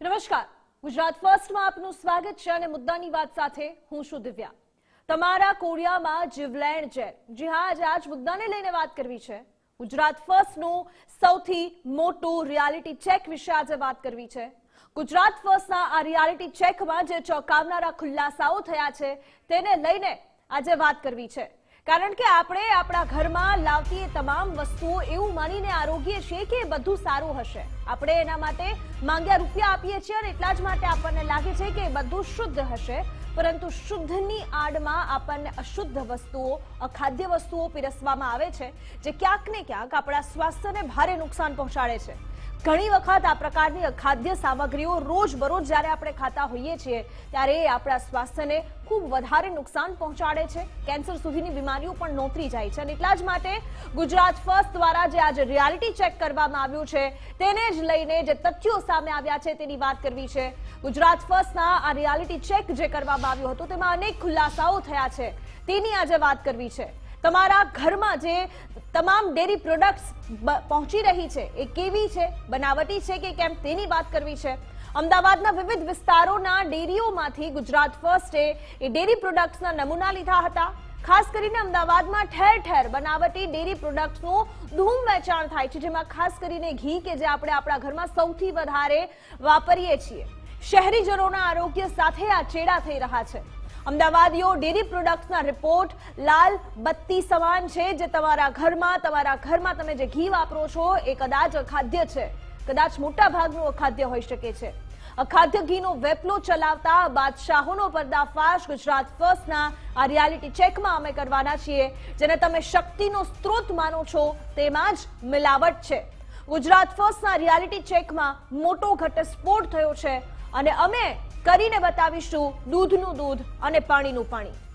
નમસ્કાર. ગુજરાત ફર્સ્ટમાં આપનું સ્વાગત છે અને મુદ્દાની વાત સાથે હું છું દિવ્યા. તમારા કોડિયામાં જીવલેણ છે જી હા, આજે આજ મુદ્દાને લઈને વાત કરવી છે. ગુજરાત ફર્સ્ટનું સૌથી મોટું રિયાલિટી ચેક વિશે આજે વાત કરવી છે. ગુજરાત ફર્સ્ટના આ રિયાલિટી ચેકમાં જે ચોંકાવનારા ખુલાસાઓ થયા છે, તેને લઈને આજે વાત કરવી છે. કારણ કે આપણે આપણા ઘરમાં લાવતી તમામ વસ્તુઓ એવું માનીને આરોગીએ છીએ કે બધું સારું હશે. આપણે એના માટે માંગ્યા રૂપિયા આપીએ છીએ અને એટલા જ માટે આપણને લાગે છે કે બધું શુદ્ધ હશે. પરંતુ શુદ્ધની આડમાં આપણને અશુદ્ધ વસ્તુઓ, અખાદ્ય વસ્તુઓ પીરસવામાં આવે છે, જે ક્યાંક ને ક્યાંક આપણા સ્વાસ્થ્યને ભારે નુકસાન પહોંચાડે છે. ઘણી વખત આ પ્રકારની ખાદ્ય સામગ્રીઓ રોજ બરોજ જ્યારે આપણે ખાતા હોઈએ છીએ, ત્યારે એ આપણા સ્વાસ્થ્યને ખૂબ વધારે નુકસાન પહોંચાડે છે. કેન્સર સુધીની બીમારીઓ પણ નોતરી જાય છે. અને એટલા જ માટે ગુજરાત ફર્સ્ટ દ્વારા જે આજે રિયાલિટી ચેક કરવામાં આવ્યું છે, તેને જ લઈને જે તથ્યો સામે આવ્યા છે તેની વાત કરવી છે. ગુજરાત ફર્સ્ટના આ રિયાલિટી ચેક જે કરવામાં આવ્યું હતું, તેમાં અનેક ખુલાસાઓ થયા છે. તેની આજે વાત કરવી છે. તમારા ઘરમાં જે તમામ ડેરી પ્રોડક્ટ્સ પહોંચી રહી છે, એ કેવી છે, બનાવટી છે કે કેમ તેની વાત કરવી છે. અમદાવાદના વિવિધ વિસ્તારોના ડેરીઓમાંથી ગુજરાત ફર્સ્ટે એ ડેરી પ્રોડક્ટ્સના નમૂના લીધા હતા. ખાસ કરીને અમદાવાદમાં ઠેર ઠેર બનાવટી ડેરી પ્રોડક્ટ્સનું ધૂમ વેચાણ થાય છે, જેમાં ખાસ કરીને ઘી કે જે આપણે આપણા ઘરમાં સૌથી વધારે વાપરીએ છીએ. શહેરીજનોના આરોગ્ય સાથે આ ચેડા થઈ રહ્યા છે. અમદાવાદીઓ ડેરી પ્રોડક્ટ્સના રિપોર્ટ, લાલ બત્તી સમાન છે જે તમારા ઘરમાં તમારા ઘરમાં તમે જે ઘી વાપરો છો, એ કદાચ અખાદ્ય છે. કદાચ મોટા ભાગનું અખાદ્ય હોઈ શકે છે. અખાદ્ય ઘીનો વેપલો ચલાવતા બાદશાહોનો પર્દાફાશ ગુજરાત ફર્સ્ટના આ રિયાલિટી ચેકમાં અમે કરવાના છીએ, જેને તમે શક્તિનો સ્ત્રોત માનો છો, તેમાં જ મિલાવટ છે. ગુજરાત ફર્સ્ટના રિયાલિટી ચેકમાં મોટો ઘટસ્ફોટ થયો છે અને અમે કરીને બતાવીશું દૂધનું દૂધ અને પાણીનું પાણી.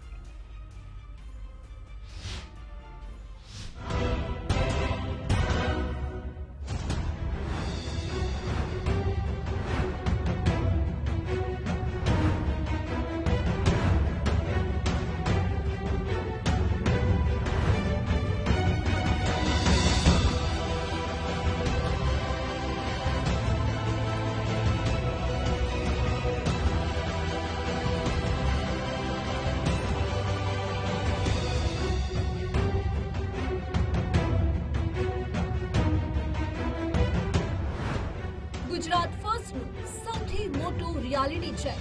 ચેક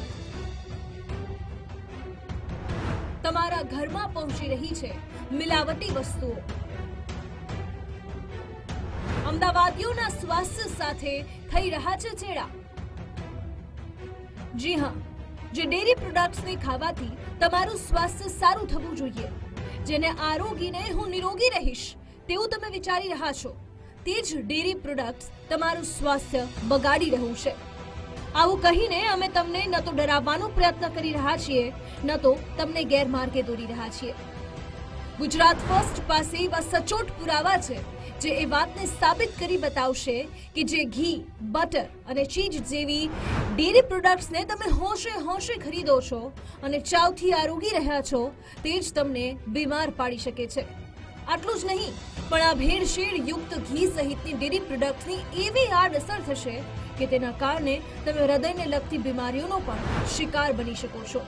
તમારા ઘરમાં પહોંચી રહી છે મિલાવટી વસ્તુઓ. અમદાવાદીઓના સ્વાસ્થ્ય સાથે થઈ રહ્યા છે ચેડા. જી હા, જે ડેરી પ્રોડક્ટ્સને ખાવાથી તમારું સ્વાસ્થ્ય સારું થવું જોઈએ. જેને આરોગીને હું નિરોગી રહીશ, તેવું તમે વિચારી રહ્યા છો. તે જ ડેરી પ્રોડક્ટ્સ તમારું સ્વાસ્થ્ય બગાડી રહ્યું છે. આવું કહીને અમે તમને ન તો ડરાવવાનો પ્રયત્ન કરી રહ્યા છીએ, ન તો તમને ગેરમાર્ગે દોરી રહ્યા છીએ. ગુજરાત ફર્સ્ટ પાસે એવા સચોટ પુરાવા છે, જે એ વાતને સાબિત કરી બતાવશે કે જે ઘી, બટર અને ચીઝ જેવી ડેરી પ્રોડક્ટ્સને તમે હોંશે હોંશે ખરીદો છો અને ચાવથી આરોગી રહ્યા છો, તે જ તમને બીમાર પાડી શકે છે. આટલું જ નહીં, પણ આ ભેળસેળ યુક્ત ઘી સહિતની ડેરી પ્રોડક્ટ્સની એવી આડઅસર થશે કે તેના કારણે તમે હૃદયને લગતી બીમારીઓનો પણ શિકાર બની શકો છો.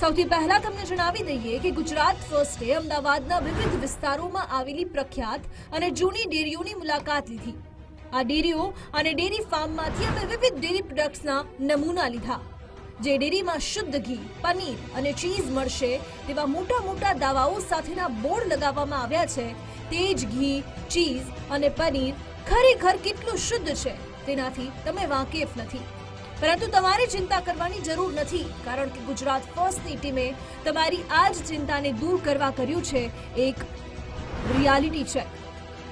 સૌથી પહેલા તમને જણાવી દઈએ કે ગુજરાત ફર્સ્ટે અમદાવાદના વિવિધ વિસ્તારોમાં આવેલી પ્રખ્યાત અને જૂની ડેરીઓની મુલાકાત લીધી. આ ડેરીઓ અને ડેરી ફાર્મમાંથી અમે વિવિધ ડેરી પ્રોડક્ટ્સના નમૂના લીધા. જે ડેરીમાં શુદ્ધ ઘી, પનીર અને ચીઝ મળશે તેવા મોટા મોટા દાવાઓ સાથેના બોર્ડ લગાવવામાં આવ્યા છે. તે જ ઘી, ચીઝ અને પનીર ખરેખર કેટલું શુદ્ધ છે? તેનાથી તમે વાકેફ નથી. પરંતુ તમારે ચિંતા કરવાની જરૂર નથી, કારણ કે ગુજરાત ફર્સ્ટની ટીમે તમારી આ જ ચિંતાને દૂર કરવા કર્યું છે એક રિયાલિટી ચેક.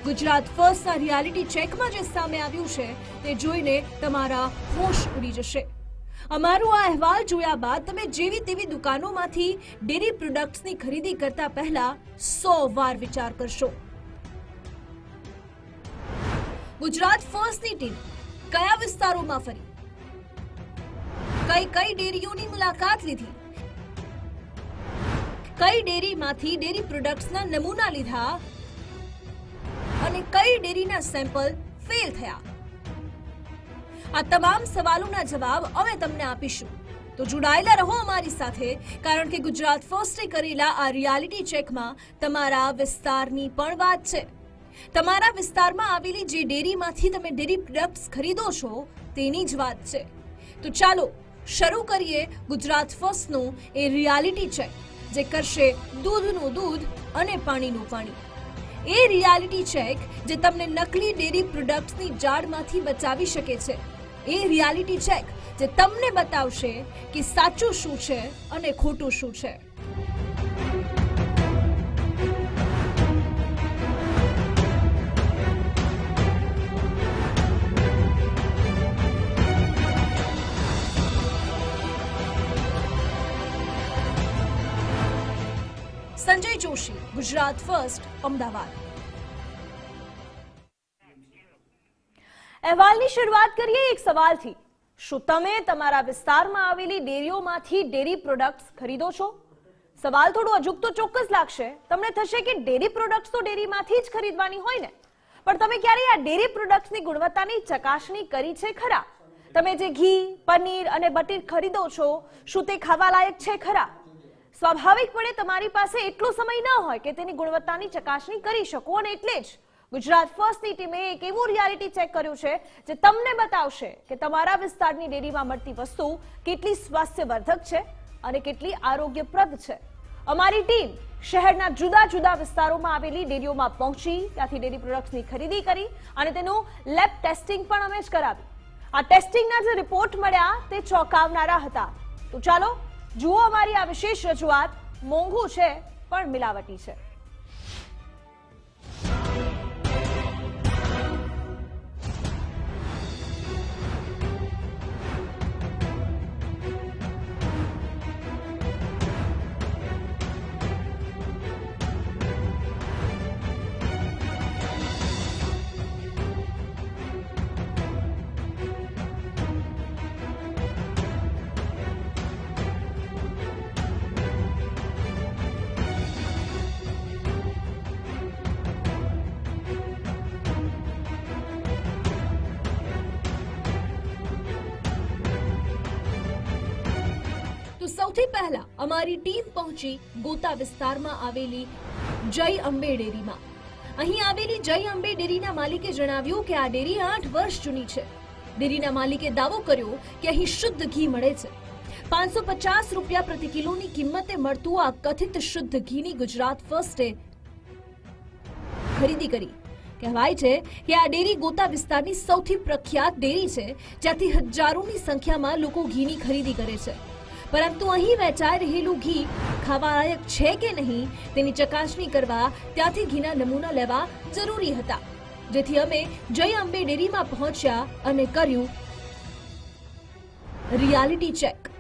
ગુજરાત ફર્સ્ટના રિયાલિટી ચેકમાં જે સામે આવ્યું છે, તે જોઈને તમારા હોશ ઉડી જશે. અમારો આ અહેવાલ જોયા બાદ તમે જેવી તેવી દુકાનોમાંથી ડેરી પ્રોડક્ટ્સની ખરીદી કરતા પહેલા સો વાર વિચાર કરશો. ગુજરાત ફર્સ્ટની ટીમ કયા વિસ્તારોમાં ફરી? કઈ કઈ ડેરીઓની મુલાકાત લીધી? કઈ ડેરીમાંથી ડેરી પ્રોડક્ટ્સના નમૂના લીધા? અને કઈ ડેરીના સેમ્પલ ફેલ થયા? આ તમામ સવાલોના જવાબ અમે તમને આપીશું. તો જોડાયેલા રહો અમારી સાથે, કારણ કે ગુજરાત ફર્સ્ટે કરેલા આ રિયાલિટી ચેકમાં તમારા વિસ્તારની પણ વાત છે. તમારા વિસ્તારમાં આવેલી જે ડેરીમાંથી તમે ડેરી પ્રોડક્ટ્સ ખરીદો છો, તેની જ વાત છે. તો ચાલો, શરૂ કરીએ ગુજરાત ફર્સ્ટનું એ રિયાલિટી ચેક જે કરશે દૂધનું દૂધ અને પાણીનું પાણી. એ રિયાલિટી ચેક જે તમને નકલી ડેરી પ્રોડક્ટ્સની જાળમાંથી બચાવી શકે છે. એ રિયાલિટી ચેક જે તમને બતાવશે કે સાચું શું છે અને ખોટું શું છે. સંજય જોશી, ગુજરાત ફર્સ્ટ, અમદાવાદ. અહેવાલની શરૂઆત કરીએ એક સવાલથી. શું તમે તમારા વિસ્તારમાં આવેલી ડેરીઓમાંથી ડેરી પ્રોડક્ટ્સ ખરીદો છો? સવાલ થોડો અજુક તો ચોક્કસ લાગશે. તમને થશે કે ડેરી પ્રોડક્ટ્સ તો ડેરીમાંથી જ ખરીદવાની હોય ને. પણ તમે ક્યારેય આ ડેરી પ્રોડક્ટ્સની ગુણવત્તાની ચકાસણી કરી છે ખરા? તમે જે ઘી, પનીર અને બટર ખરીદો છો, શું તે ખાવા લાયક છે ખરા? સ્વાભાવિકપણે તમારી પાસે એટલો સમય ન હોય કે તેની ગુણવત્તાની ચકાસણી કરી શકો અને એટલે જ ગુજરાત ફર્સ્ટની ટીમે એક એવું રિયાલિટી ચેક કર્યું છે જે તમને બતાવશે કે તમારા વિસ્તારની ડેરીમાં મળતી વસ્તુ કેટલી સ્વાસ્થ્યવર્ધક છે અને કેટલી આરોગ્યપ્રદ છે. અમારી ટીમ શહેરના જુદા જુદા વિસ્તારોમાં આવેલી ડેરીઓમાં પહોંચી, ત્યાંથી ડેરી પ્રોડક્ટ્સની ખરીદી કરી અને તેનું લેબ ટેસ્ટિંગ પણ અમે જ કરાવ્યું આ ટેસ્ટિંગના જે રિપોર્ટ મળ્યા તે ચોંકાવનારા હતા. તો ચાલો જુઓ અમારી આ વિશેષ રજૂઆત મોંઘું છે પણ મિલાવટી છે. સૌથી પહેલા અમારી ટીમ પહોંચી ગોતા વિસ્તારમાં આવેલી જય અંબે ડેરીમાં. અહીં આવેલી જય અંબે ડેરીના માલિકે જણાવ્યું કે આ ડેરી આઠ વર્ષ જૂની છે. ડેરીના માલિકે દાવો કર્યો કે અહીં શુદ્ધ ઘી મળે છે. પાંચસો પચાસ રૂપિયા પ્રતિ કિલોની કિંમતે મળતું આ કથિત શુદ્ધ ઘીની ગુજરાત ફર્સ્ટે ખરીદી કરી. કહેવાય છે કે આ ડેરી ગોતા વિસ્તારની સૌથી પ્રખ્યાત ડેરી છે, જ્યાંથી હજારોની સંખ્યામાં લોકો ઘીની ખરીદી કરે છે. પરંતુ અહીં વેચાઈ રહેલું ઘી ખાવાલાયક છે કે નહીં તેની ચકાસણી કરવા ત્યાંથી ઘીના નમૂના લેવા જરૂરી હતા, જેથી અમે જય અંબે ડેરીમાં પહોંચ્યા અને કર્યું રિયાલિટી ચેક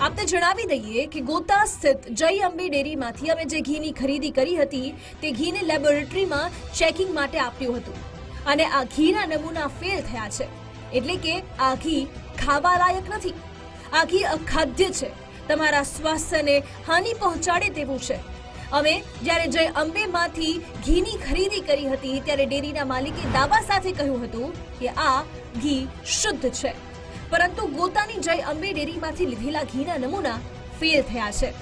આપને જણાવી દઈએ કે ગોતા સ્થિત જય અંબે ડેરીમાંથી અમે જે ઘીની ખરીદી કરી હતી, તે ઘીને લેબોરેટરીમાં ચેકિંગ માટે આપ્યું હતું અને આ ઘીના નમૂના ફેલ થયા છે. એટલે કે આ ઘી ખાવા લાયક નથી. આ ઘી અખાદ્ય છે. તમારા સ્વાસ્થ્યને હાનિ પહોંચાડે તેવું છે. અમે જ્યારે જય અંબેમાંથી ઘીની ખરીદી કરી હતી, ત્યારે ડેરીના માલિકે દાવા સાથે કહ્યું હતું કે આ ઘી શુદ્ધ છે. પરંતુ ગોતાની જય અંબે ડેરીમાંથી લીધેલા ઘીના નમૂના ફેલ થયા છે.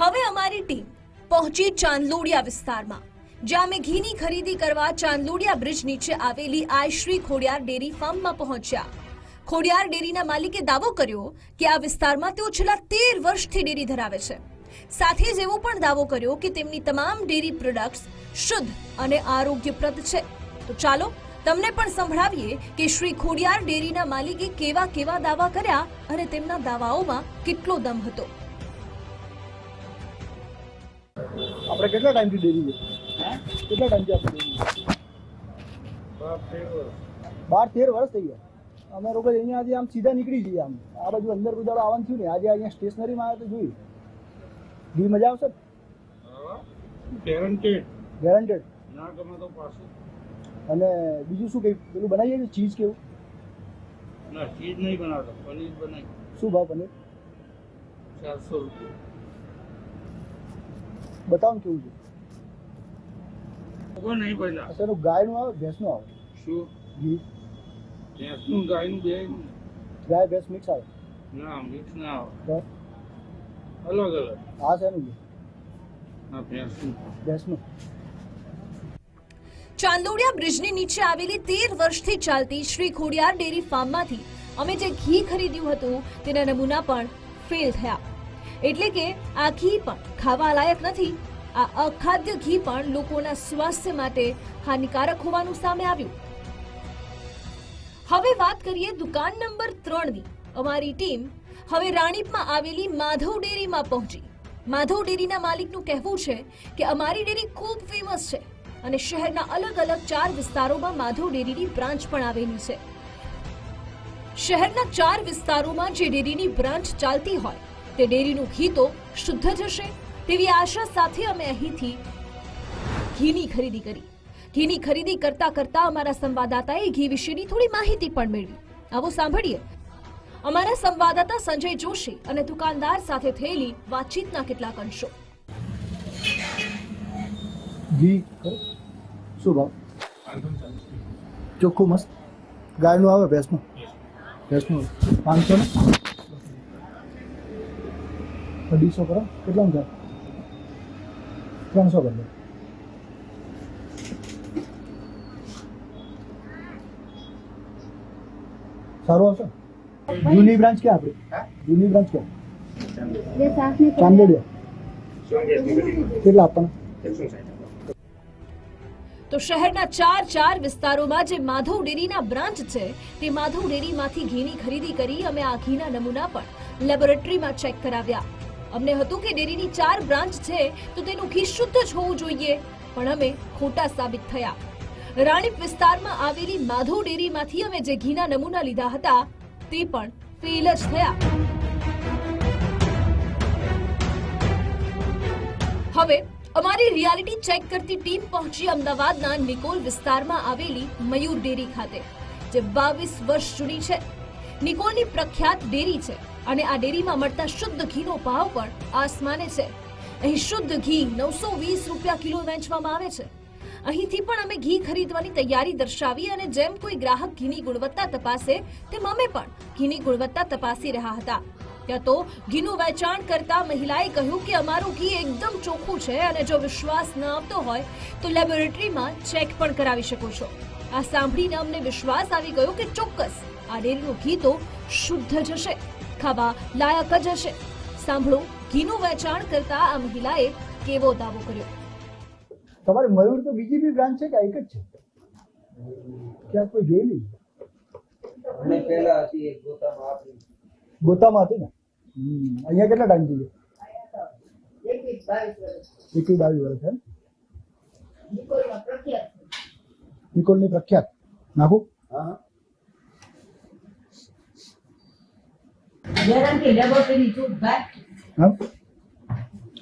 હવે અમારી ટીમ પહોંચી ચાંદલોડિયા વિસ્તારમાં. જ્યાં અમે ઘીની ખરીદી કરવા ચાંદલોડિયા બ્રિજ નીચે આવેલી આયશ્રી ખોડિયાર ડેરી ફાર્મમાં પહોંચ્યા. ખોડિયાર ડેરીના માલિકે દાવો કર્યો કે આ વિસ્તારમાં તેઓ છેલ્લા તેર વર્ષથી ડેરી ધરાવે છે. સાથે જ એવો પણ દાવો કર્યો કે તેમની તમામ ડેરી પ્રોડક્ટ્સ શુદ્ધ અને આરોગ્યપ્રદ છે. તો ચાલો તમને પણ સંભળાવીએ કે શ્રી ખોડિયાર ડેરીના માલિકે કેવા કેવા દાવા કર્યા અને તેમના દાવાઓમાં કેટલો દમ હતો. આપણે કેટલા ટાઈમથી ડેરી છે કેટલા ટાઈમથી આપણે બાર તેર વર્ષ થઈ ગયા. અમે લોકો અહીંયાથી આમ સીધા નીકળી જઈએ આમ. આ બાજુ અંદર ગુજારો આવવાનું થયું ને આજે અહીંયા સ્ટેશનરીમાં આવ્યા તો જોયું. ઘી મજા આવશે? ગેરંટેડ ગેરંટેડ ના ગમે તો પાછું. અને બીજું શું કઈ પેલું બનાવીએ છીએ ચીઝ કેવું? ના ચીજ નહીં બનાવતો પનીર બનાવી શું ભાવ પનીર? ચારસો રૂપિયા. બતાવો કેવું છે. કોઈ નહીં બન્યા શેનું ગાયનું આવે ભેંસનું આવે? શું? ઘી ભેંસનું ગાયનું બે. ગાય ભેંસ મિક્સ આવે? ના મિક્સ ના આવે. અલગ અલગ. આ શેનું છે ભેંસનું. ભેંસનું. ચાંદોડિયા બ્રિજની નીચે આવેલી તેર વર્ષથી ચાલતી શ્રી ખોડિયાર ડેરી ફાર્મમાંથી અમે જે ઘી ખરીદ્યું હતું તેના નમૂના પણ ફેલ થયા. એટલે કે આ ઘી પણ ખાવા લાયક નથી. આ અખાદ્ય ઘી પણ લોકોના સ્વાસ્થ્ય માટે હાનિકારક હોવાનું સામે આવ્યું. હવે વાત કરીએ દુકાન નંબર ત્રણની. અમારી ટીમ હવે રાણીપમાં આવેલી માધવ ડેરીમાં પહોંચી. માધવ ડેરીના માલિકનું કહેવું છે કે અમારી ડેરી ખૂબ ફેમસ છે અને શહેરના અલગ અલગ ચાર વિસ્તારોમાં માધવ ડેરીની બ્રાન્ચ પણ આવેલી છે. શહેરના ચાર વિસ્તારોમાં જે ડેરીની બ્રાન્ચ ચાલતી હોય તે ડેરીનું ઘી તો શુદ્ધ જ હશે. તેવી આશા સાથે અમે અહીંથી ઘીની ખરીદી કરી. ઘીની ખરીદી કરતા કરતા અમારા સંવાદદાતાએ ઘી વિશેની થોડી માહિતી પણ મેળવી. આવો સાંભળીએ. અમારા સંવાદદાતા સંજય જોશી અને દુકાનદાર સાથે થયેલી વાતચીતના કેટલાક અંશો. ઘી, શું ભાવ? ચોખ્ખું મસ્ત. ગાયનું આવે ભેંસનું? ભેંસનું. પાંચસો ને અઢીસો કરો કેટલાનું થાય? ત્રણસો કરી દો સારું આવશે? જૂની બ્રાન્ચ ક્યાં આપણી? જૂની બ્રાન્ચ ક્યાં? ચાંદોડિયા. કેટલા આપવાના? તો શહેરના ચાર ચાર વિસ્તારોમાં જે માધવ ડેરીના બ્રાન્ચ છે તે માધવ ડેરીમાંથી ઘીની ખરીદી કરી અમે આ ઘીના નમૂના પણ લેબોરેટરીમાં ચેક કરાવ્યા. અમને હતું કે ડેરીની ચાર બ્રાન્ચ છે, તો તેનું ઘી શુદ્ધ જ હોવું જોઈએ. પણ અમે ખોટા સાબિત થયા. રાણીપ વિસ્તારમાં આવેલી માધવ ડેરીમાંથી અમે જે ઘીના નમૂના લીધા હતા, તે પણ ફેલ જ થયા. હવે, અમારી રિયાલિટી ચેક કરતી ટીમ પહોંચી અમદાવાદના નિકોલ વિસ્તારમાં આવેલી મયુર ડેરી ખાતે, જે બાવીસ વર્ષ જૂની છે. નિકોલની પ્રખ્યાત ડેરી છે. અને આ ડેરીમાં મળતા શુદ્ધ ઘીનો ભાવ પણ આસમાને છે. અહીં શુદ્ધ ઘી નવસો વીસ રૂપિયા કિલો વેચવામાં આવે છે. અહીંથી પણ અમે ઘી ખરીદવાની તૈયારી દર્શાવી અને જેમ કોઈ ગ્રાહક ઘીની ગુણવત્તા તપાસે, તેમ અમે પણ ઘીની ગુણવત્તા તપાસી રહ્યા હતા. ત્યાં તો ઘીનું વેચાણ કરતા મહિલાએ કહ્યું કે અમારું ઘી એકદમ ચોખ્ખું છે અને જો વિશ્વાસ ન આવતો હોય, તો લેબોરેટરીમાં ચેક પણ કરાવી શકો છો. આ સાંભળીને અમને વિશ્વાસ આવી ગયો કે ચોક્કસ આ ડેરીનું ઘી તો શુદ્ધ જ હશે. ખાવા લાયક જ હશે સાંભળો ઘીનું વેચાણ કરતા આ મહિલાએ કેવો દાવો કર્યો? તમારે મયુર તો બીજી બી બ્રાન્ચ છે કે એક જ છે? ક્યાં કોઈ જોઈ નહીં? અને પહેલા હતી એક ગોતામાં આપણી ગોતામાં હતી ને? અહીંયા કેટલા ટાઈમથી એક બાવીસ વર્ષ છે. નિકોલની પ્રખ્યાત. નાખું? હા ગેરંટી લેબોરેટરી ચૂક ભાઈ હા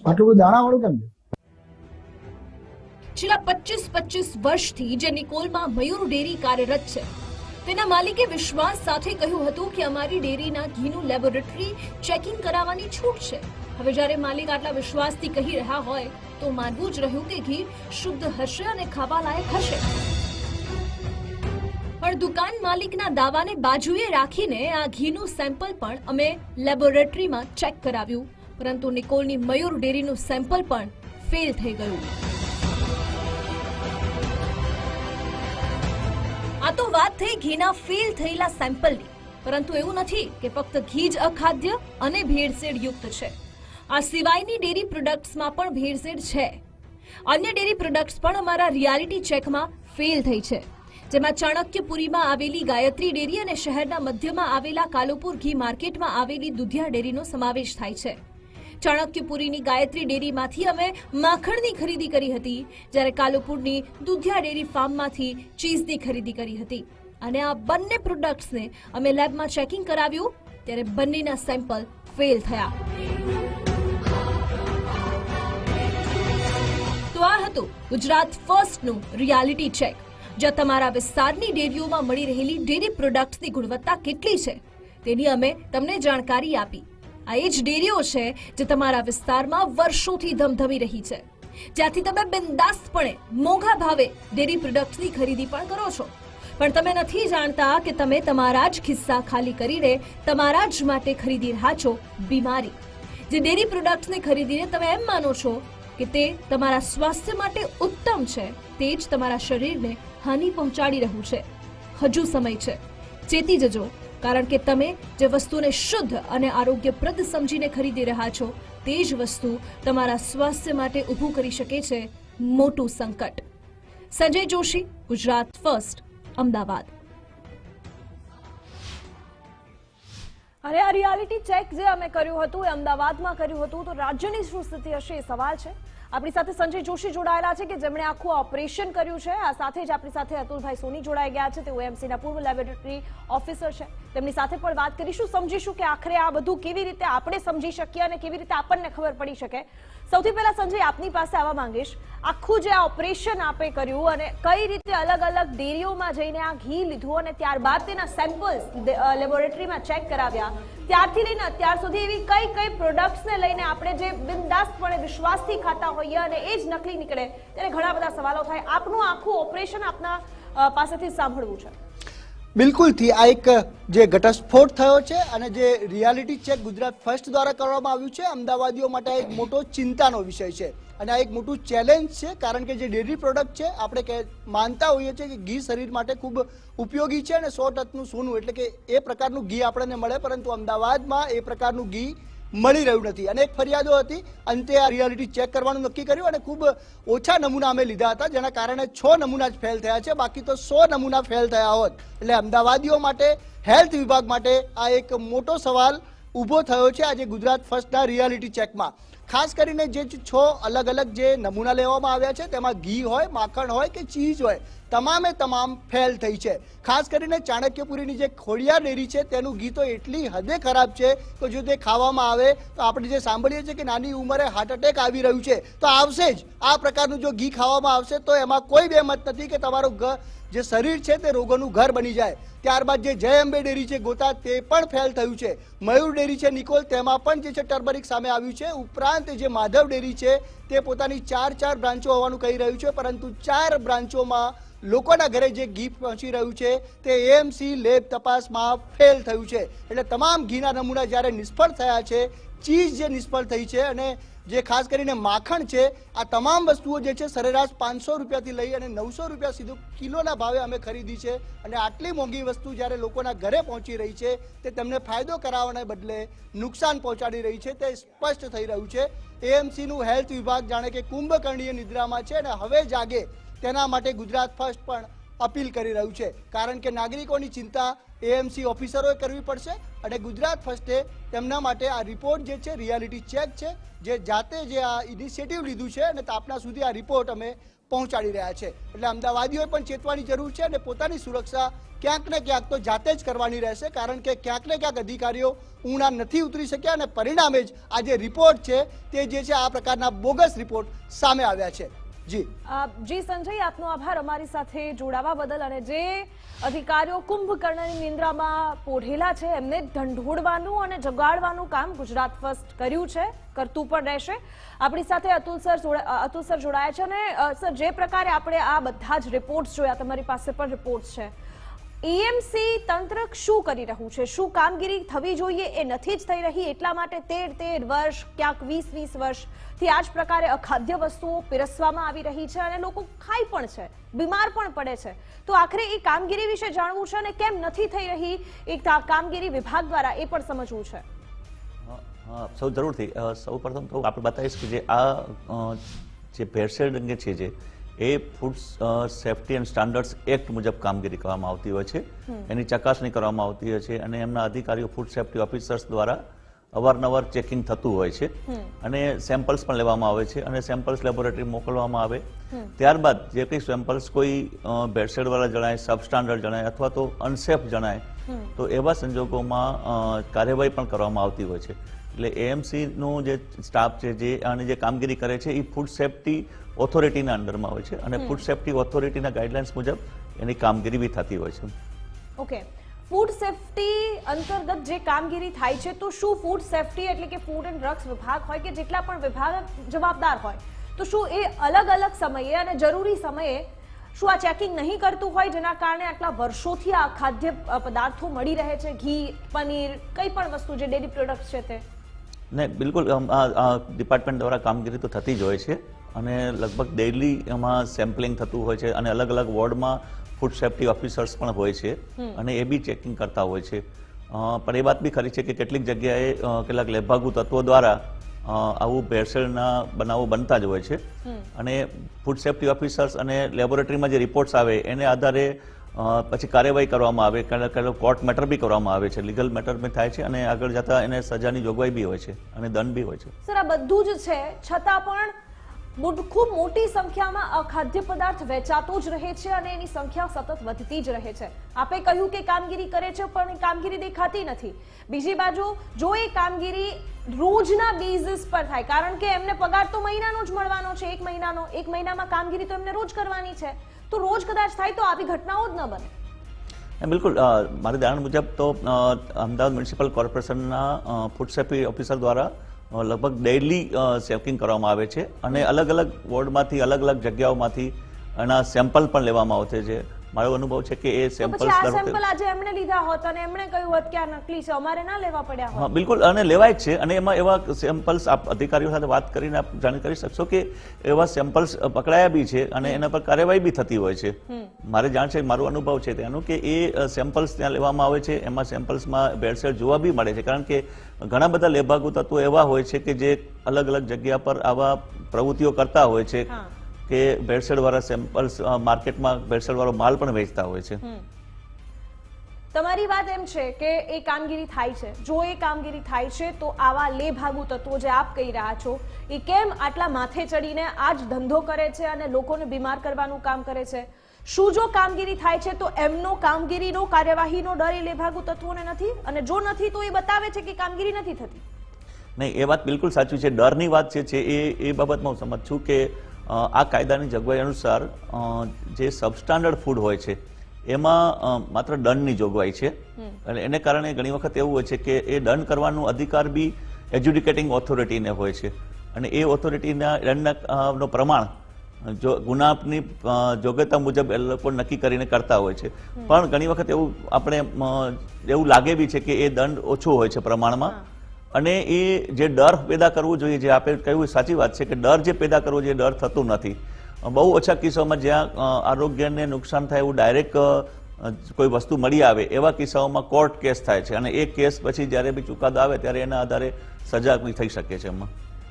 આટલું બધું દાણાવાળું કેમ છેલ્લા પચીસ પચીસ વર્ષથી જે નિકોલમાં મયુર ડેરી કાર્યરત છે તેના માલિકે વિશ્વાસ સાથે કહ્યું હતું કે અમારી ડેરીના ઘીનું લેબોરેટરી ચેકિંગ કરાવવાની છૂટ છે. હવે જ્યારે માલિક આટલા વિશ્વાસથી કહી રહ્યા હોય તો માનવું જ રહ્યું કે ઘી શુદ્ધ હશે અને ખાવા લાયક હશે. પણ દુકાન માલિકના દાવાને બાજુએ રાખીને આ ઘીનું સેમ્પલ પણ અમે લેબોરેટરીમાં ચેક કરાવ્યું. પરંતુ નિકોલની મયુર ડેરીનું સેમ્પલ પણ ફેલ થઈ ગયું. આ તો વાત થઈ ઘીના ફેલ થયેલા સેમ્પલની. પરંતુ એવું નથી કે ફક્ત ઘી જ અખાદ્ય અને ભેળસેળ યુક્ત છે. આ સિવાયની ડેરી પ્રોડક્ટ્સમાં પણ ભેળસેળ છે. અન્ય ડેરી પ્રોડક્ટ્સ પણ અમારા રિયાલિટી ચેકમાં ફેલ થઈ છે. જેમાં ચાણક્યપુરીમાં આવેલી ગાયત્રી ડેરી અને શહેરના મધ્યમાં આવેલા કાલુપુર ઘી માર્કેટમાં આવેલી દુધિયા ડેરીનો સમાવેશ થાય છે. ચાણક્યપુરીની ગાયત્રી ડેરીમાંથી અમે માખણની ખરીદી કરી હતી, જ્યારે કાલુપુરની દુધિયા ડેરી ફાર્મમાંથી ચીઝની ખરીદી કરી હતી. અને આ બંને પ્રોડક્ટ્સને અમે લેબમાં ચેકિંગ કરાવ્યું, ત્યારે બંનેના સેમ્પલ ફેલ થયા. તો આ હતું ગુજરાત ફર્સ્ટનું રિયાલિટી ચેક જ્યાં તમારા વિસ્તારની ડેરીઓમાં મળી રહેલી ડેરી પ્રોડક્ટ્સની ગુણવત્તા કેટલી છે, તેની અમે તમને જાણકારી આપી. આ એ જ ડેરીઓ છે, જે તમારા વિસ્તારમાં વર્ષોથી ધમધમી રહી છે. જ્યાંથી તમે બિંદાસ્તપણે મોંઘા ભાવે ડેરી પ્રોડક્ટ્સની ખરીદી પણ કરો છો. પણ તમે નથી જાણતા કે તમે તમારા જ ખિસ્સા ખાલી કરીને તમારા જ માટે ખરીદી રહ્યા છો, બીમારી. જે ડેરી પ્રોડક્ટ્સને ખરીદીને તમે એમ માનો છો કે તે તમારા સ્વાસ્થ્ય માટે ઉત્તમ છે. તે જ તમારા શરીરને હાનિ પહોંચાડી રહ્યું છે. હજુ સમય છે. ચેતી જજો, કારણ કે તમે જે વસ્તુને શુદ્ધ અને આરોગ્યપ્રદ સમજીને ખરીદી રહ્યા છો, તે જ વસ્તુ તમારા સ્વાસ્થ્ય માટે ઊભું કરી શકે છે મોટું સંકટ. સંજય જોશી, ગુજરાત ફર્સ્ટ, અમદાવાદ. અને આ રિયાલિટી ચેક જે અમે કર્યું હતું, એ અમદાવાદમાં કર્યું હતું, તો રાજ્યની શું સ્થિતિ હશે એ સવાલ છે. આપણી સાથે સંજય જોશી જોડાયેલા છે કે જેમણે આખું ઓપરેશન કર્યું છે. આ સાથે જ આપણી સાથે અતુલભાઈ સોની જોડાઈ ગયા છે. તેઓ એમસીના પૂર્વ લેબોરેટરી ઓફિસર છે. તેમની સાથે પણ વાત કરીશું. સમજીશું કે આખરે આ બધું કેવી રીતે આપણે સમજી શકીએ અને કેવી રીતે આપણને ખબર પડી શકે. સૌથી પહેલા સંજય, આપની પાસે આવવા માંગીશ. આખું જે આ ઓપરેશન આપે કર્યું અને કઈ રીતે અલગ અલગ ડેરીઓમાં જઈને આ ઘી લીધું અને ત્યારબાદ તેના સેમ્પલ્સ લેબોરેટરીમાં ચેક કરાવ્યા. ત્યારથી લઈને અત્યાર સુધી એવી કઈ કઈ પ્રોડક્ટ્સને લઈને આપણે જે બિંદાસ્તપણે વિશ્વાસથી ખાતા હોઈએ અને એ જ નકલી નીકળે ત્યારે ઘણા બધા સવાલો થાય. આપનું આખું ઓપરેશન આપના પાસેથી સાંભળવું છે. બિલકુલથી આ એક, જે ઘટસ્ફોટ થયો છે અને જે રિયાલિટી ચેક ગુજરાત ફર્સ્ટ દ્વારા કરવામાં આવ્યું છે, અમદાવાદીઓ માટે એક મોટો ચિંતાનો વિષય છે. અને આ એક મોટું ચેલેન્જ છે, કારણ કે જે ડેરી પ્રોડક્ટ છે, આપણે કે માનતા હોઈએ છીએ કે ઘી શરીર માટે ખૂબ ઉપયોગી છે અને સો ટકનું સોનું એટલે કે એ પ્રકારનું ઘી આપણને મળે, પરંતુ અમદાવાદમાં એ પ્રકારનું ઘી મળી રહ્યું નથી. અનેક ફરિયાદો હતી. અંતે આ રિયાલિટી ચેક કરવાનું નક્કી કર્યું અને ખૂબ ઓછા નમૂના અમે લીધા હતા, જેના કારણે છ નમૂના જ ફેલ થયા છે. બાકી તો સો નમૂના ફેલ થયા હોત. એટલે અમદાવાદીઓ માટે હેલ્થ વિભાગ માટે આ એક મોટો સવાલ ઊભો થયો છે આજે ગુજરાત ફર્સ્ટના રિયાલિટી ચેકમાં ખાસ કરીને જે છ અલગ અલગ જે નમૂના લેવામાં આવ્યા છે, તેમાં ઘી હોય, માખણ હોય કે ચીઝ હોય તમામે તમામ ફેલ થઈ છે. ખાસ કરીને ચાણક્યપુરીની જે ખોડિયાર ડેરી છે, તેનું ઘી તો એટલી હદે ખરાબ છે કે જો તે ખાવામાં આવે, તો આપણે જે સાંભળીએ છીએ કે નાની ઉંમરે હાર્ટ એટેક આવી રહ્યું છે, તો આવશે જ. આ પ્રકારનું જો ઘી ખાવામાં આવશે, તો એમાં કોઈ બેમત નથી કે તમારું જે શરીર છે તે રોગોનું ઘર બની જાય. ત્યારબાદ જે જય અંબે ડેરી છે, ગોતા, તે પણ ફેલ થયું છે. મયુર ડેરી છે, નિકોલ, તેમાં પણ જે છે ટર્મરિક સામે આવ્યું છે. ઉપરાંત જે માધવ ડેરી છે, તે પોતાની ચાર ચાર બ્રાન્ચો હોવાનું કહી રહ્યું છે, પરંતુ ચાર બ્રાન્ચોમાં લોકોના ઘરે જે ઘી પહોંચી રહ્યું છે, તે એએમસી લેબ તપાસમાં ફેલ થયું છે. એટલે તમામ ઘીના નમૂના જ્યારે નિષ્ફળ થયા છે ચીઝ જે નિષ્ફળ થઈ છે અને જે ખાસ કરીને માખણ છે, આ તમામ વસ્તુઓ જે છે સરેરાશ પાંચસો રૂપિયાથી લઈ અને નવસો રૂપિયા સીધું કિલોના ભાવે અમે ખરીદી છે અને આટલી મોંઘી વસ્તુ જ્યારે લોકોના ઘરે પહોંચી રહી છે, તે તેમને ફાયદો કરાવવાને બદલે નુકસાન પહોંચાડી રહી છે, તે સ્પષ્ટ થઈ રહ્યું છે. એએમસીનું હેલ્થ વિભાગ જાણે કે કુંભકર્ણીય નિદ્રામાં છે અને હવે જાગે તેના માટે ગુજરાત ફર્સ્ટ પણ અપીલ કરી રહ્યું છે. કારણ કે નાગરિકોની ચિંતા એએમસી ઓફિસરોએ કરવી પડશે અને ગુજરાત ફર્સ્ટે તેમના માટે આ રિપોર્ટ જે છે રિયાલિટી ચેક છે, જે જાતે જે આ ઇનિશિયેટિવ લીધું છે અને આપના સુધી આ રિપોર્ટ અમે પહોંચાડી રહ્યા છે. એટલે અમદાવાદીઓએ પણ ચેતવાની જરૂર છે અને પોતાની સુરક્ષા ક્યાંક ને ક્યાંક તો જાતે જ કરવાની રહેશે, કારણ કે ક્યાંક ને ક્યાંક અધિકારીઓ ઊણા નથી ઉતરી શક્યા અને પરિણામે જ આ જે રિપોર્ટ છે તે જે છે, આ પ્રકારના બોગસ રિપોર્ટ સામે આવ્યા છે. જી. જી સંજય, આપનો આભાર અમારી સાથે જોડાવા બદલ અને જે અધિકારીઓ કુંભકર્ણની નિંદ્રામાં પોઢેલા છે, એમને ઢંઢોળવાનું અને જગાડવાનું કામ ગુજરાત ફર્સ્ટ કર્યું છે, કરતું પણ રહેશે. આપણી સાથે અતુલ સર અતુલ સર જોડાયા છે અને સર, જે પ્રકારે આપણે આ બધા જ રિપોર્ટ્સ જોયા, તમારી પાસે પણ રિપોર્ટ્સ છે. ઈએમસી તંત્ર શું કરી રહ્યું છે? શું કામગીરી થવી જોઈએ એ નથી જ થઈ રહી? એટલા માટે તેર તેર વર્ષ, ક્યાંક વીસ વીસ વર્ષથી આ જ પ્રકારે અખાદ્ય વસ્તુઓ પીરસવામાં આવી રહી છે અને લોકો ખાય પણ છે, બીમાર પણ પડે છે. તો આખરે એ કામગીરી વિશે જાણવું છે અને કેમ નથી થઈ રહી? એ કામગીરી વિભાગ દ્વારા એ પણ સમજવું છે. સૌ જરૂરથી. સૌ પ્રથમ તો આપણે બતાવીશ કે જે આ જે ભેળસેળ અંગે છે જે એ food safety and standards act મુજબ કામગીરી કરવામાં આવતી હોય છે. એની ચકાસણી કરવામાં આવતી હોય છે અને એમના અધિકારીઓ ફૂડ સેફ્ટી ઓફિસર્સ દ્વારા અવારનવાર ચેકિંગ થતું હોય છે. અને સેમ્પલ્સ પણ લેવામાં આવે છે અને સેમ્પલ્સ લેબોરેટરી મોકલવામાં આવે. ત્યારબાદ જે કંઈ સેમ્પલ્સ કોઈ ભેળસેળવાળા જણાય સબસ્ટાન્ડર્ડ જણાય અથવા તો અનસેફ જણાય તો એવા સંજોગોમાં કાર્યવાહી પણ કરવામાં આવતી હોય છે. એટલે એએમસી નું જે સ્ટાફ છે જે આની જે કામગીરી કરે છે એ ફૂડ સેફ્ટી ઓથોરિટીના અંડરમાં હોય છે અને ફૂડ સેફ્ટી ઓથોરિટીના ગાઈડલાઇન્સ મુજબ એની કામગીરી બી થતી હોય છે. ઓકે ફૂડ સેફ્ટી અંતર્ગત જે કામગીરી થાય છે તો શું ફૂડ સેફ્ટી એટલે કે ફૂડ એન્ડ ડ્રગ્સ વિભાગ હોય કે જેટલા પણ વિભાગ જવાબદાર હોય તો શું એ અલગ અલગ સમયે અને જરૂરી સમયે શું આ ચેકિંગ નહીં કરતું હોય જેના કારણે આટલા વર્ષોથી આ ખાદ્ય પદાર્થો મળી રહે છે ઘી પનીર કઈ પણ વસ્તુ જે ડેરી પ્રોડક્ટ છે તે? ને બિલકુલ આ ડિપાર્ટમેન્ટ દ્વારા કામગીરી તો થતી જ હોય છે. અને લગભગ ડેઇલી એમાં સેમ્પલિંગ થતું હોય છે અને અલગ અલગ વોર્ડમાં ફૂડ સેફ્ટી ઓફિસર્સ પણ હોય છે અને એ બી ચેકિંગ કરતા હોય છે. પણ એ વાત બી ખરી છે કે કેટલીક જગ્યાએ કેટલાક લેભાગુ તત્વો દ્વારા આવું ભેળસેળના બનાવો બનતા જ હોય છે. અને ફૂડ સેફ્ટી ઓફિસર્સ અને લેબોરેટરીમાં જે રિપોર્ટ્સ આવે એને આધારે પછી કાર્યવાહી કરવામાં આવે ક્યારેક કે કોર્ટ મેટર બી કરવામાં આવે છે લીગલ મેટર બી થાય છે અને આગળ જતા એને સજાની જોગવાઈ બી હોય છે અને દંડ બી હોય છે. સર આ બધું જ છે છતાં પણ ખૂબ મોટી સંખ્યામાં અખાદ્ય પદાર્થ વેચાતો જ રહે છે અને એની સંખ્યા સતત વધતી જ રહે છે. આપે કહ્યું કે કામગીરી કરે છે, પણ કામગીરી દેખાતી નથી. બીજી બાજુ, જો એ કામગીરી રોજના બેઝિસ પર થાય, કારણ કે એમને પગાર તો મહિનાનો જ મળવાનો છે, એક મહિનાનો, એક મહિનામાં કામગીરી તો એમને રોજ કરવાની છે. તો રોજ કદાચ થાય તો આવી ઘટનાઓ જ ન બને. બિલકુલ મારી જાણ મુજબ તો અમદાવાદ મ્યુનિસિપલ કોર્પોરેશનના ફૂડ સેફ્ટી ઓફિસર દ્વારા લગભગ ડેઇલી ચેકિંગ કરવામાં આવે છે. અને અલગ અલગ વોર્ડમાંથી અલગ અલગ જગ્યાઓમાંથી એના સેમ્પલ પણ લેવામાં આવશે છે. મારો અનુભવ છે કે એ સેમ્પલ્સ સેમ્પલ આજે એમણે લીધા હોત અને એમણે કહ્યું હોત કે આ નકલી છે અમારે ના લેવા પડ્યા હોત. હા બિલકુલ અને લેવાય છે અને એમાં એવા સેમ્પલ્સ આપ અધિકારીઓ સાથે વાત કરીને આપ જાણ કરી શકશો કે એવા સેમ્પલ્સ પકડાયા બી છે અને એના પર કાર્યવાહી બી થતી હોય છે. મારે જાણ છે મારો અનુભવ છે ત્યાંનો કે એ સેમ્પલ્સ ત્યાં લેવામાં આવે છે એમાં સેમ્પલ્સમાં ભેળસેળ જોવા બી મળે છે કારણ કે ઘણા બધા લેભાગુ તત્વો એવા હોય છે કે જે અલગ અલગ જગ્યા પર આવા પ્રવૃત્તિઓ કરતા હોય છે. કે ભેળસેળવાળા સેમ્પલ્સ માર્કેટમાં ભેળસેળવાળો માલ પણ વેચતા હોય છે. તમારી વાત એમ છે કે એ કામગીરી થાય છે. જો એ કામગીરી થાય છે તો આવા લેભાગુ તત્વો જે આપ કહી રહ્યા છો એ કેમ આટલા માથે ચડીને આ જ ધંધો કરે છે અને લોકોને બીમાર કરવાનું કામ કરે છે? શું જો કામગીરી થાય છે તો એમનો કામગીરીનો કાર્યવાહીનો ડર એ લેભાગુ તત્વોને નથી? અને જો નથી તો એ બતાવે છે કે કામગીરી નથી થતી. નહીં એ વાત બિલકુલ સાચી છે. ડરની વાત છે એ એ બાબતમાં હું સમજ છું કે આ કાયદાની જોગવાઈ અનુસાર જે સબસ્ટાન્ડર્ડ ફૂડ હોય છે એમાં માત્ર દંડની જોગવાઈ છે. અને એને કારણે ઘણી વખત એવું હોય છે કે એ દંડ કરવાનો અધિકાર બી એજ્યુડિકેટિંગ ઓથોરિટીને હોય છે. અને એ ઓથોરિટીના દંડના પ્રમાણ જો ગુનાની યોગ્યતા જોગ્યતા મુજબ એ લોકો નક્કી કરીને કરતા હોય છે. પણ ઘણી વખત એવું આપણે એવું લાગે બી છે કે એ દંડ ઓછો હોય છે પ્રમાણમાં. અને એ જે ડર પેદા કરવો જોઈએ, જે આપણે કહ્યું સાચી વાત છે કે ડર જે પેદા કરવો જોઈએ ડર થતું નથી. બહુ ઓછા કિસ્સાઓમાં જ્યાં આરોગ્યને નુકસાન થાય એવું ડાયરેક્ટ કોઈ વસ્તુ મળી આવે, એવા કિસ્સાઓમાં કોર્ટ કેસ થાય છે. અને એ કેસ પછી જ્યારે બી ચુકાદો આવે ત્યારે એના આધારે સજા થઈ શકે છે એમાં.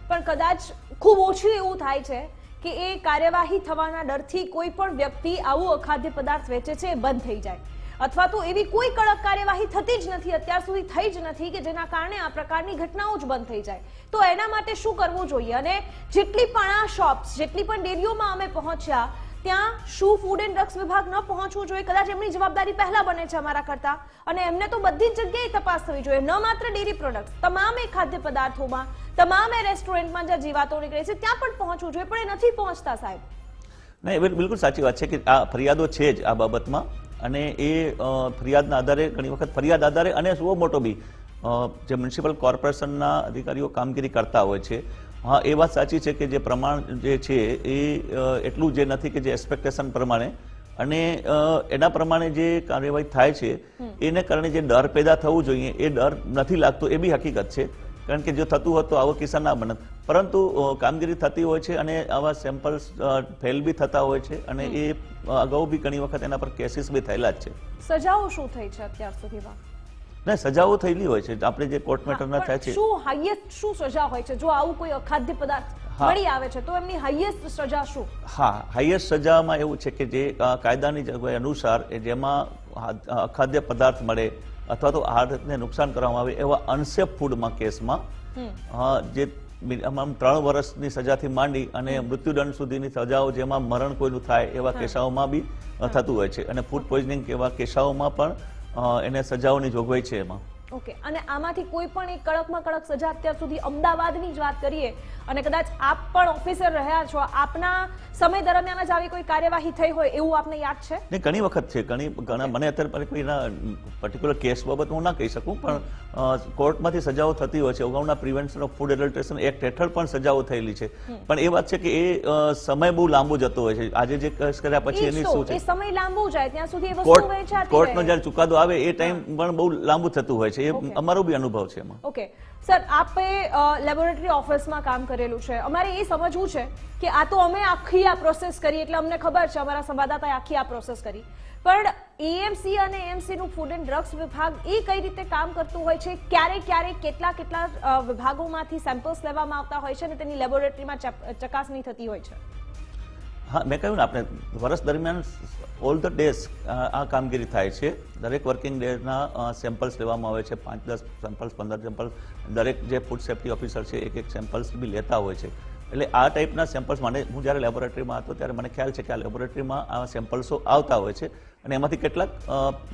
પણ કદાચ ખૂબ ઓછું એવું થાય છે કે એ કાર્યવાહી થવાના ડરથી કોઈ પણ વ્યક્તિ આવું અખાદ્ય પદાર્થ વેચે છે એ બંધ થઈ જાય. અથવા તો એવી કોઈ કડક કાર્યવાહી થતી જ નથી, અત્યાર સુધી થઈ જ નથી કે જેના કારણે આ પ્રકારની ઘટનાઓ જ બંધ થઈ જાય. તો એના માટે શું કરવું જોઈએ? અને જેટલી પણ આ શોપ્સ જેટલી પણ ડેરીઓમાં અમે પહોંચ્યા, ત્યાં શું ફૂડ એન્ડ ડ્રગ્સ વિભાગ ન પહોંચવું જોઈએ? કદાચ એમની જવાબદારી પહેલા બને છે અમારા કરતા. અને એમને તો બધી જ જગ્યાએ તપાસ થવી જોઈએ. ન માત્ર ડેરી પ્રોડક્ટ્સ તમામ એ ખાદ્ય પદાર્થોમાં, તમામ એ રેસ્ટોરન્ટમાં જ્યાં જીવાતો નીકળે છે, ત્યાં પણ પહોંચવું જોઈએ, પણ એ નથી પહોંચતા સાહેબ. નહીં, બિલ- બિલકુલ સાચી વાત છે કે આ ફરિયાદો છે જ આ બાબતમાં. અને એ ફરિયાદના આધારે ઘણી વખત ફરિયાદ આધારે અને શું મોટો બી જે મ્યુનિસિપલ કોર્પોરેશનના અધિકારીઓ કામગીરી કરતા હોય છે. હા એ વાત સાચી છે કે જે પ્રમાણ જે છે એ એટલું જે નથી કે જે એક્સપેક્ટેશન પ્રમાણે અને એના પ્રમાણે જે કાર્યવાહી થાય છે એને કારણે જે ડર પેદા થવું જોઈએ એ ડર નથી લાગતો એ બી હકીકત છે. કારણ કે જો થતું હોત તો આવો કિસ્સા ના બનત. પરંતુ કામગીરી થતી હોય છે અને આવા સેમ્પલ્સ ફેલ બી થતા હોય છે અને એ અગાઉ બી ઘણી વખત એના પર કેસીસ બી થયેલા જ છે. સજાઓ શું થઈ છે અત્યાર સુધીમાં? ના સજાઓ થયેલી હોય છે. આપણે જે કોર્ટ મેટરના થાય છે. શું હાઈએસ્ટ શું સજા હોય છે? જો આવું કોઈ અખાદ્ય પદાર્થ. મળી આવે છે તો એમની હાઈએસ્ટ સજા શું? હા હાઈએસ્ટ સજામાં એવું છે કે જે કાયદાની જોગવાઈ અનુસાર એ જેમાં અખાદ્ય પદાર્થ મળે અથવા તો આહારને નુકસાન કરવામાં આવે એવા અનસેફ ફૂડમાં કેસમાં જે આમ ત્રણ વર્ષની સજાથી માંડી અને મૃત્યુદંડ સુધીની સજાઓ જેમાં મરણ કોઈનું થાય એવા કેસાઓમાં બી થતું હોય છે. અને ફૂડ પોઈઝનિંગ એવા કેસાઓમાં પણ એને સજાઓની જોગવાઈ છે એમાં. ઓકે. અને આમાંથી કોઈ પણ એક કડકમાં કડક સજા અત્યાર સુધી અમદાવાદની જ વાત કરીએ અને કદાચ આપ પણ ઓફિસર રહ્યા છો આપના સમય દરમિયાન જ આવી કોઈ કાર્યવાહી થઈ હોય એવું આપને યાદ છે? ને ઘણી વખત છે. ઘણી ઘણા મને અત્યારે કોઈના પર્ટિક્યુલર કેસ બાબત હું ના કહી શકું પણ કોર્ટમાંથી સજાઓ થતી હોય છે. અગાઉના prevention of food adulteration act હેઠળ પણ સજાઓ થયેલી છે. પણ એ વાત છે કે એ સમય બહુ લાંબો જતો હોય છે. આજે જે કેસ કર્યા પછી એની શું? છે? સમય લાંબો જાય ત્યાં સુધી એ વસ્તુ કોર્ટનો જ્યારે ચુકાદો આવે એ ટાઈમ પણ બહુ લાંબુ થતું હોય છે. એ અમારો બી અનુભવ છે એમાં. ઓકે. સર આપે લેબોરેટરી ઓફિસમાં કામ કરેલું છે. અમારે એ સમજવું છે કે આ તો અમે આખી આ પ્રોસેસ કરી એટલે અમને ખબર છે અમારા સંવાદદાતાએ આખી આ પ્રોસેસ કરી. પણ એએમસી અને એએમસી નું ફૂડ એન્ડ ડ્રગ્સ વિભાગ એ કઈ રીતે કામ કરતું હોય છે? ક્યારે ક્યારે, કેટલા કેટલા વિભાગોમાંથી સેમ્પલ્સ લેવામાં આવતા હોય છે અને તેની લેબોરેટરીમાં ચકાસણી થતી હોય છે? હા, મેં કહ્યું ને આપણે વર્ષ દરમિયાન ઓલ ધ ડેઝ આ કામગીરી થાય છે. દરેક વર્કિંગ ડેના સેમ્પલ્સ લેવામાં આવે છે. પાંચ, દસ સેમ્પલ્સ પંદર સેમ્પલ્સ દરેક જે ફૂડ સેફ્ટી ઓફિસર છે એક એક સેમ્પલ્સ બી લેતા હોય છે. એટલે આ ટાઈપના સેમ્પલ્સ માટે હું જ્યારે લેબોરેટરીમાં હતો ત્યારે મને ખ્યાલ છે કે આ લેબોરેટરીમાં આ સેમ્પલ્સો આવતા હોય છે અને એમાંથી કેટલાક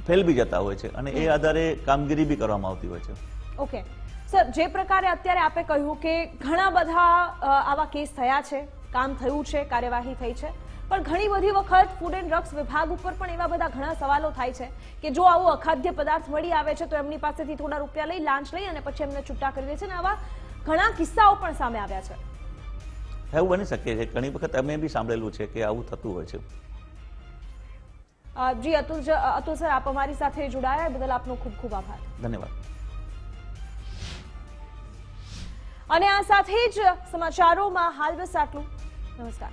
ફેલ બી જતા હોય છે અને એ આધારે કામગીરી બી કરવામાં આવતી હોય છે. ઓકે. સર જે પ્રકારે અત્યારે આપે કહ્યું કે ઘણા બધા આવા કેસ થયા છે કામ થયું છે કાર્યવાહી થઈ છે પણ ઘણી બધી વખત ફૂડ એન્ડ ડ્રગ્સ વિભાગ ઉપર પણ એવા બધા ઘણા સવાલો થાય છે કે જો આવો અખાદ્ય પદાર્થ મળી આવે છે તો એમની પાસેથી થોડા રૂપિયા લઈ લાંચ લઈ અને પછી એમને છૂટા કરી દે છે અને આવા ઘણા કિસ્સાઓ પણ સામે આવ્યા છે. એવું બની શકે છે. ઘણી વખત અમે બી સાંભળેલું છે કે આવું થતું હોય છે. જી અતુલ અતુલ સર આપ અમારી સાથે જોડાયા. બદલ આપનો ખૂબ ખૂબ આભાર. ધન્યવાદ. અને આ સાથે જ સમાચારોમાં હાલ બસ આટલું. નમસ્કાર.